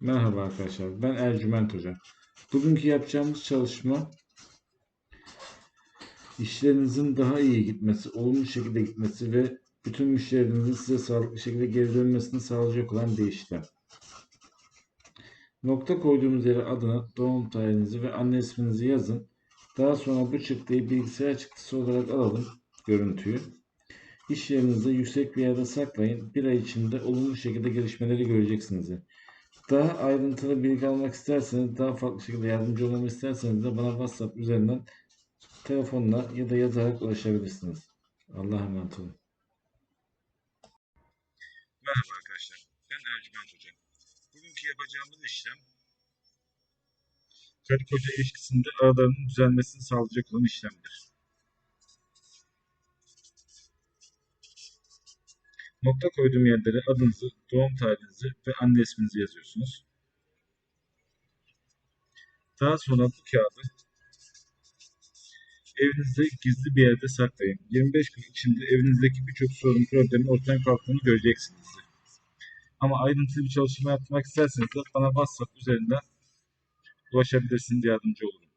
Merhaba arkadaşlar, ben Ercüment Hoca. Bugünkü yapacağımız çalışma işlerinizin daha iyi gitmesi, olumlu şekilde gitmesi ve bütün müşterilerinizin size sağlıklı şekilde geri dönmesini sağlayacak olan bir işlem. Nokta koyduğumuz yere adını, doğum tarihinizi ve anne isminizi yazın. Daha sonra bu çıktıyı bilgisayar çıktısı olarak alalım görüntüyü. İş yerinizde yüksek bir yerde saklayın. Bir ay içinde olumlu şekilde gelişmeleri göreceksiniz. Daha ayrıntılı bilgi almak isterseniz, daha farklı şekilde yardımcı olmamı isterseniz de bana WhatsApp üzerinden telefonla ya da yazarak ulaşabilirsiniz. Allah'a emanet olun. Merhaba arkadaşlar, ben Ercüment Hoca. Bugünkü yapacağımız işlem karı koca ilişkisinde aralarının düzelmesini sağlayacak olan işlemdir. Nokta koyduğum yerlere adınızı, doğum tarihinizi ve anne isminizi yazıyorsunuz. Daha sonra bu kağıdı evinizde gizli bir yerde saklayın. 25 gün içinde evinizdeki birçok sorun problemin ortadan kalktığını göreceksiniz. Ama ayrıntılı bir çalışma yapmak isterseniz de bana WhatsApp üzerinden ulaşabilirsiniz, yardımcı olurum.